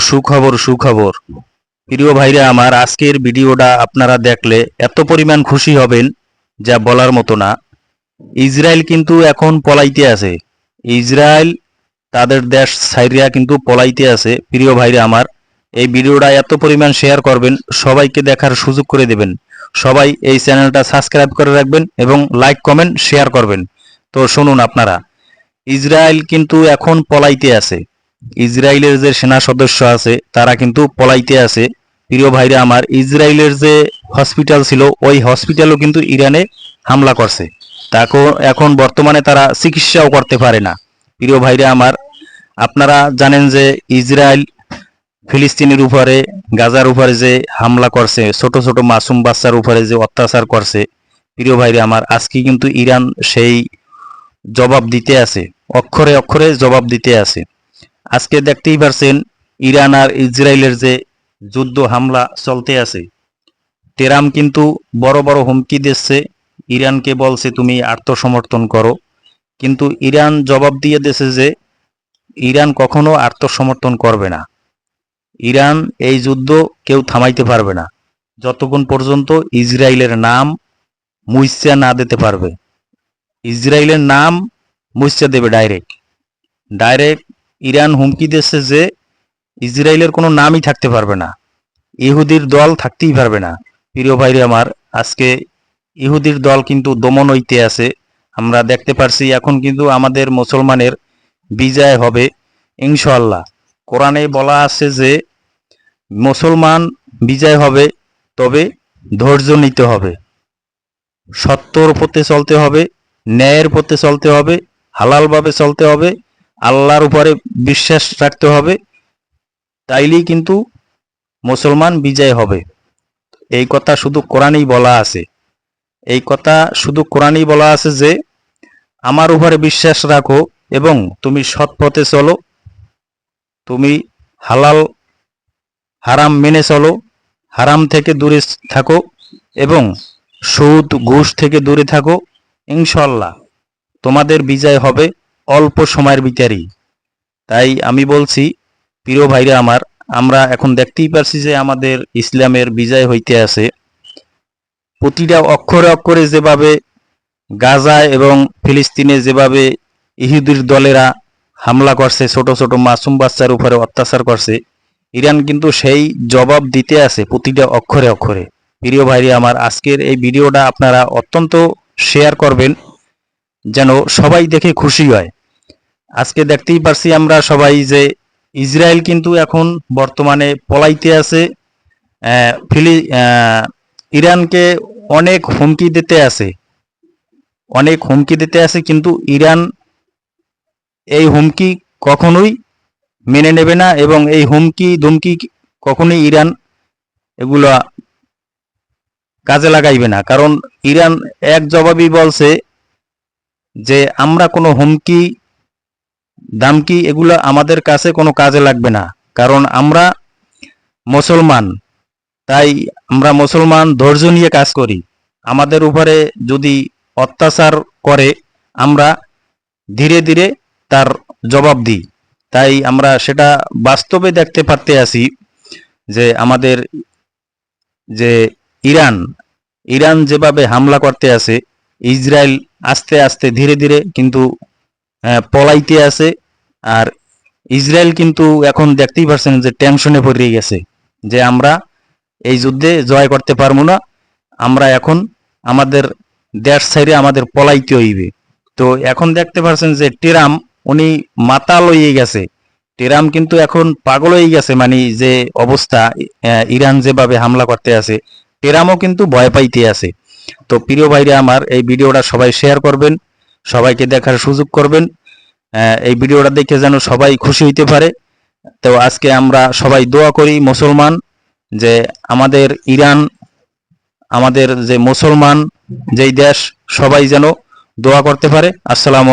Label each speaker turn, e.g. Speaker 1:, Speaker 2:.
Speaker 1: সুখবর সুখবর সুখবর। প্রিয় ভাইরা আমার, আজকের ভিডিওটা আপনারা দেখলে এত পরিমাণ খুশি হবেন যা বলার মতো না। ইসরায়েল কিন্তু এখন পলাইতে আছে। ইসরায়েল, তাদের দেশ সাইরিয়া কিন্তু পলাইতে আছে। প্রিয় ভাইরা আমার, এই ভিডিওটা এত পরিমাণ শেয়ার করবেন, সবাইকে দেখার সুযোগ করে দেবেন। সবাই এই চ্যানেলটা সাবস্ক্রাইব করে রাখবেন এবং লাইক, কমেন্ট, শেয়ার করবেন। তো শুনুন আপনারা, ইসরায়েল কিন্তু এখন পলাইতে আছে। ইসরায়েলের যে সেনা সদস্য আছে, তারা কিন্তু পলাইতে আছে। প্রিয় ভাইরা আমার ইসরায়েলের যে হসপিটাল ছিল, ওই হসপিটালও কিন্তু ইরানে হামলা করছে। তাকে, এখন বর্তমানে তারা চিকিৎসাও করতে পারে না। প্রিয় ভাইরা আমার, আপনারা জানেন যে ইসরায়েল ফিলিস্তিনের উপরে, গাজার উপরে যে হামলা করছে, ছোট ছোট মাসুম বাচ্চার উপরে যে অত্যাচার করছে, প্রিয় ভাইরা আমার, আজকে কিন্তু ইরান সেই জবাব দিতে আছে, অক্ষরে অক্ষরে জবাব দিতে আছে। আজকে দেখতেই পারছেন ইরান আর ইসরায়েলের যে যুদ্ধ হামলা চলতে আছে। টেরাম কিন্তু বড় বড় হুমকি দিচ্ছে। ইরানকে বলছে, তুমি আত্মসমর্থন করো। কিন্তু ইরান জবাব দিয়ে দিয়েছে যে, ইরান কখনো আত্মসমর্থন করবে না। ইরান এই যুদ্ধ কেউ থামাইতে পারবে না। যতক্ষণ পর্যন্ত ইসরায়েলের নাম মুইসা না দিতে পারবে। ইসরায়েলের নাম মুইসা দেবে ডাইরেক্ট। ডাইরেক্ট ইরান হুমকি দিচ্ছে যে ইসরায়েলের কোনো নামই থাকতে পারবে না। ইহুদির দল থাকতেই পারবে না। প্রিয় ভাইরে আমার, আজকে ইহুদির দল কিন্তু দমন হইতে আছে। আমরা দেখতে পারছি এখন কিন্তু আমাদের মুসলমানের বিজয় হবে ইনশাল্লাহ কোরআনে বলা আছে যে মুসলমান বিজয় হবে, তবে ধৈর্য নিতে হবে। সত্যর পথে চলতে হবে, ন্যায়ের পথে চলতে হবে, হালালভাবে চলতে হবে আল্লাহর উপরে বিশ্বাস রাখতে হবে, তাইলেই কিন্তু মুসলমান বিজয় হবে। এই কথা শুধু কোরআনেই বলা আছে। এই কথা শুধু কোরআনেই বলা আছে যে, আমার উপরে বিশ্বাস রাখো এবং তুমি সৎ পথে চলো, তুমি হালাল, হারাম মেনে চলো, হারাম থেকে দূরে থাকো এবং সুদ ঘুষ থেকে দূরে থাকো ইনশাল্লাহ তোমাদের বিজয় হবে। অল্প সময়ের ভিতরেই তাই আমি বলছি, প্রিয় ভাইরা আমার, আমরা এখন দেখতেই পারছি যে আমাদের ইসলামের বিজয় হইতে আছে। প্রতিটা অক্ষরে অক্ষরে যেভাবে গাজায় এবং ফিলিস্তিনে যেভাবে ইহুদির দলেরা হামলা করছে, ছোট ছোট মাসুম বাচ্চার উপরে অত্যাচার করছে, ইরান কিন্তু সেই জবাব দিতে আছে প্রতিটা অক্ষরে অক্ষরে। প্রিয় ভাইরে আমার, আজকের এই ভিডিওটা আপনারা অত্যন্ত শেয়ার করবেন, যেন সবাই দেখে খুশি হয়। আজকে দেখতেই পারছি আমরা সবাই যে ইসরায়েল কিন্তু এখন বর্তমানে পলাইতে আছে ফিলি ইরানকে অনেক হুমকি দিতে আছে। অনেক হুমকি দিতে আছে কিন্তু ইরান এই হুমকি কখনোই মেনে নেবে না এবং এই হুমকি, ধুমকি কখনোই ইরান এগুলো কাজে লাগাইবে না। কারণ ইরান এক জবাবই বলছে যে, আমরা কোনো হুমকি দামকি এগুলো আমাদের কাছে কোনো কাজে লাগবে না। কারণ আমরা মুসলমান, তাই আমরা মুসলমান ধৈর্য নিয়ে কাজ করি। আমাদের উপরে যদি অত্যাচার করে, আমরা ধীরে ধীরে তার জবাব দিই। তাই আমরা সেটা বাস্তবে দেখতে পারতে আছি যে আমাদের যে ইরান ইরান যেভাবে হামলা করতে আছে, ইসরায়েল আস্তে আস্তে ধীরে ধীরে কিন্তু পলাইতে আছে। আর ইসরায়েল কিন্তু এখন দেখতেই পারছেন যে টেনশনে পড়ে গেছে যে আমরা এই যুদ্ধে জয় করতে পারব না। আমরা এখন আমাদের দেশ সাইডে আমাদের পলাইতে হইবে। তো এখন দেখতে পারছেন যে টেরাম, উনি মাতাল হয়ে গেছে। টেরাম কিন্তু এখন পাগল হয়ে গেছে মানে যে অবস্থা ইরান যেভাবে হামলা করতে আছে, টেরামও কিন্তু ভয় পাইতে আছে। তো প্রিয় ভাইরা, আমার এই ভিডিওটা সবাই শেয়ার করবেন। সবাইকে দেখার সুযোগ করবেন। এই ভিডিওটা দেখে যেন সবাই খুশি হইতে পারে। তো আজকে আমরা সবাই দোয়া করি মুসলমান যে আমাদের ইরান, আমাদের যে মুসলমান, যেই দেশ, সবাই যেন দোয়া করতে পারে। আসসালামু